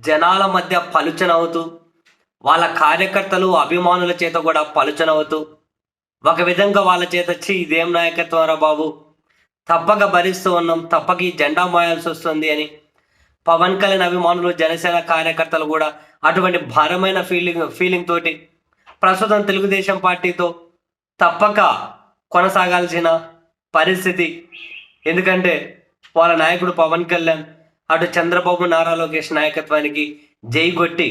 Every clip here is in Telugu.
జనాల మధ్య పలుచనవుతూ వాళ్ళ కార్యకర్తలు అభిమానుల చేత కూడా పలుచనవుతూ ఒక విధంగా వాళ్ళ చేత వచ్చి ఇదేం నాయకత్వం రా బాబు? తప్పక భరిస్తూ ఉన్నాం తప్పక ఈ జెండా మోయాల్సి వస్తుంది అని. పవన్ కళ్యాణ్ అభిమానులు జనసేన కార్యకర్తలు కూడా అటువంటి భారమైన ఫీలింగ్ ఫీలింగ్ తోటి ప్రస్తుతం తెలుగుదేశం పార్టీతో తప్పక కొనసాగాల్సిన పరిస్థితి. ఎందుకంటే వాళ్ళ నాయకుడు పవన్ కళ్యాణ్ అటు చంద్రబాబు నారా లోకేష్ నాయకత్వానికి జై కొట్టి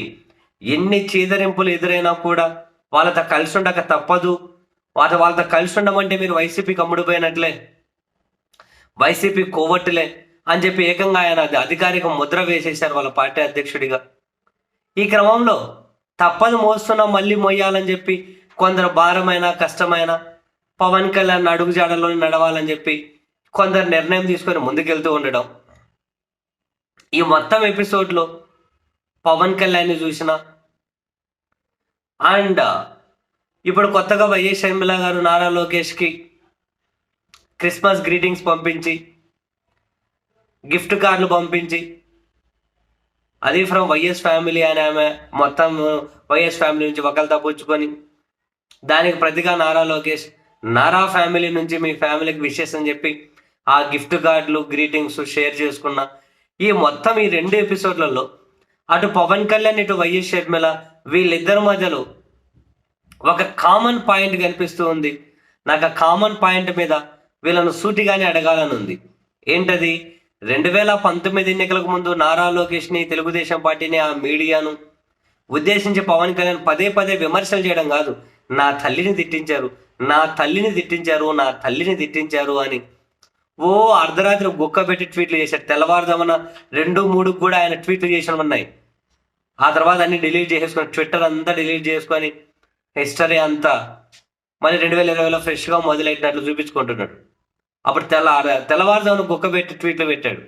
ఎన్ని చీదరింపులు ఎదురైనా కూడా వాళ్ళతో కలిసి ఉండక తప్పదు. వాళ్ళ వాళ్ళతో కలిసి ఉండమంటే మీరు వైసీపీకి అమ్ముడుపోయినట్లే వైసీపీ కోవట్టులే అని చెప్పి ఏకంగా ఆయన అది అధికారిక ముద్ర వేసేశారు వాళ్ళ పార్టీ అధ్యక్షుడిగా. ఈ క్రమంలో తప్పదు మోస్తున్నాం మళ్ళీ మొయ్యాలని చెప్పి కొందరు భారమైన కష్టమైన పవన్ కళ్యాణ్ అడుగుజాడలో నడవాలని చెప్పి కొందరు నిర్ణయం తీసుకొని ముందుకెళ్తూ ఉండడం. ఈ మొత్తం ఎపిసోడ్లో పవన్ కళ్యాణ్ని చూసిన అండ్ ఇప్పుడు కొత్తగా వైఎస్ షర్మిల గారు నారా లోకేష్కి క్రిస్మస్ గ్రీటింగ్స్ పంపించి గిఫ్ట్ కార్డులు పంపించి అది ఫ్రమ్ వైఎస్ ఫ్యామిలీ అని ఆమె మొత్తం వైఎస్ ఫ్యామిలీ నుంచి ఒకరితో తప్పించుకొని దానికి ప్రతిగా నారా లోకేష్ నారా ఫ్యామిలీ నుంచి మీ ఫ్యామిలీకి విషెస్ అని చెప్పి ఆ గిఫ్ట్ కార్డులు గ్రీటింగ్స్ షేర్ చేసుకున్న ఈ మొత్తం ఈ రెండు ఎపిసోడ్లలో అటు పవన్ కళ్యాణ్ ఇటు వైఎస్ షర్మిల వీళ్ళిద్దరి మధ్యలో ఒక కామన్ పాయింట్ కనిపిస్తూ ఉంది. నాకు ఆ కామన్ పాయింట్ మీద వీళ్ళను సూటిగానే అడగాలని ఉంది ఏంటది? రెండు వేల పంతొమ్మిది ఎన్నికలకు ముందు నారా లోకేష్ని తెలుగుదేశం పార్టీని ఆ మీడియాను ఉద్దేశించి పవన్ కళ్యాణ్ పదే పదే విమర్శలు చేయడం కాదు. నా తల్లిని తిట్టించారు. నా తల్లిని తిట్టించారు. నా తల్లిని తిట్టించారు అని ఓ అర్ధరాత్రి గుక్క పెట్టి ట్వీట్లు చేశాడు. తెల్లవారుజామున రెండు మూడు కూడా ఆయన ట్వీట్లు చేసిన ఉన్నాయి. ఆ తర్వాత అన్ని డిలీట్ చేసేసుకొని ట్విట్టర్ అంతా డిలీట్ చేసుకొని హిస్టరీ అంతా మళ్ళీ రెండు వేల ఇరవైలో ఫ్రెష్గా మొదలైనట్లు చూపించుకుంటున్నాడు. అప్పుడు తెల్ల తెల్లవారుజామున గుక్క పెట్టి ట్వీట్లు పెట్టాడు.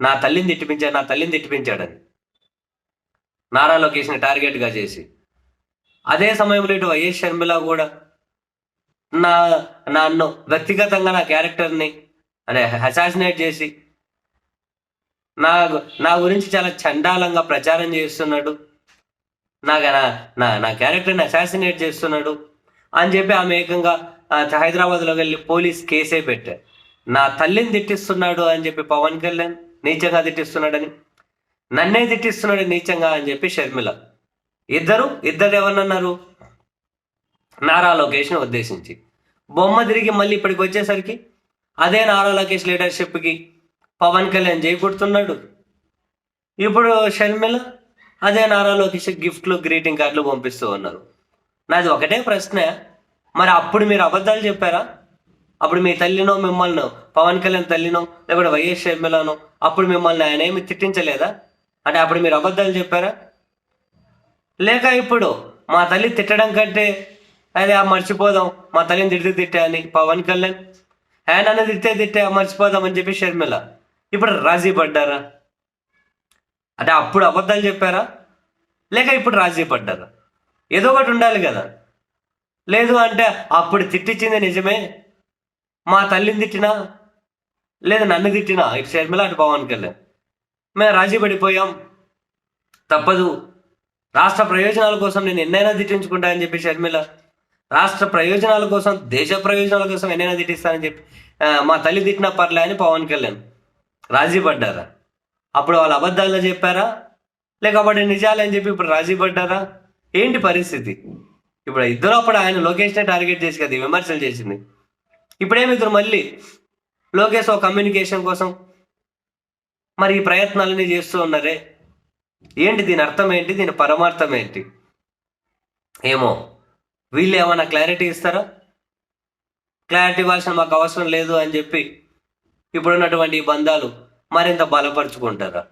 నా తల్లిని తిట్టిపించాడు నా తల్లిని తిట్టిపించాడని. నారా లోకేష్ని టార్గెట్గా చేసి. అదే సమయంలో ఇటు వైఎస్ షర్మిల కూడా నా నన్ను వ్యక్తిగతంగా నా క్యారెక్టర్ని అనే అసాసినేట్ చేసి. నా నా గురించి చాలా చండాలంగా ప్రచారం చేస్తున్నాడు. నా నా నా నా క్యారెక్టర్ని అసాసినేట్ చేస్తున్నాడు. అని చెప్పి ఆమె ఏకంగా హైదరాబాద్లోకి వెళ్ళి పోలీస్ కేసే పెట్టారు నా తల్లిని తిట్టిస్తున్నాడు అని చెప్పి పవన్ కళ్యాణ్ నీచంగా తిట్టిస్తున్నాడని. నన్నే తిట్టిస్తున్నాడు నీచంగా అని చెప్పి షర్మిల. ఇద్దరు ఇద్దరు ఎవరన్నారు నారా లోకేష్ని ఉద్దేశించి. బొమ్మ తిరిగి మళ్ళీ ఇప్పటికి వచ్చేసరికి అదే నారా లోకేష్ లీడర్షిప్కి పవన్ కళ్యాణ్ చేకూడుతున్నాడు ఇప్పుడు షర్మిల అదే నారా లోకేష్ గిఫ్ట్లు గ్రీటింగ్ కార్డులు పంపిస్తూ ఉన్నారు. నాది ఒకటే ప్రశ్న మరి అప్పుడు మీరు అబద్ధాలు చెప్పారా? అప్పుడు మీ తల్లినో మిమ్మల్ని పవన్ కళ్యాణ్ తల్లినో లేకపోతే వైఎస్ షర్మిలనో అప్పుడు మిమ్మల్ని ఆయన ఏమి తిట్టించలేదా? అంటే అప్పుడు మీరు అబద్ధాలు చెప్పారా? లేక ఇప్పుడు మా తల్లి తిట్టడం కంటే అదే ఆ మర్చిపోదాం మా తల్లిని తిడితే తిట్టా అని పవన్ కళ్యాణ్ హ్యాండ్ నన్ను తిట్టే తిట్టే మర్చిపోదామని చెప్పి షర్మిల. ఇప్పుడు రాజీ పడ్డారా? అంటే అప్పుడు అబద్ధాలు చెప్పారా? లేక ఇప్పుడు రాజీ పడ్డారా? ఏదో ఒకటి ఉండాలి కదా. లేదు అంటే అప్పుడు తిట్టించింది నిజమే? మా తల్లిని తిట్టినా? లేదా నన్ను తిట్టినా? ఇటు షర్మిల అటు పవన్ కళ్యాణ్. మేము రాజీ పడిపోయాం. తప్పదు. రాష్ట్ర ప్రయోజనాల కోసం నేను ఎన్నైనా తిట్టించుకుంటా అని చెప్పి షర్మిల రాష్ట్ర ప్రయోజనాల కోసం దేశ ప్రయోజనాల కోసం ఎన్నైనా తిట్టిస్తానని చెప్పి మా తల్లి తిట్టినా పర్లే అని పవన్ కళ్యాణ్ రాజీ పడ్డారా? అప్పుడు వాళ్ళు అబద్ధాల్లో చెప్పారా? లేకపోతే నిజాలే అని చెప్పి ఇప్పుడు రాజీ పడ్డారా? ఏంటి పరిస్థితి? ఇప్పుడు ఇద్దరు అప్పుడు ఆయన లోకేష్నే టార్గెట్ చేసి కదా విమర్శలు చేసింది. ఇప్పుడేమి ఇద్దరు మళ్ళీ లోకేష్ ఒక కమ్యూనికేషన్ కోసం మరి ఈ ప్రయత్నాలన్నీ చేస్తూ ఉన్నారే? ఏంటి దీని అర్థం ఏంటి? దీని పరమార్థం ఏంటి? ఏమో. వీళ్ళు ఏమైనా క్లారిటీ ఇస్తారా? క్లారిటీ ఇవ్వాల్సిన మాకు అవసరం లేదు అని చెప్పి ఇప్పుడున్నటువంటి ఈ బంధాలు మరింత బలపరుచుకుంటారా?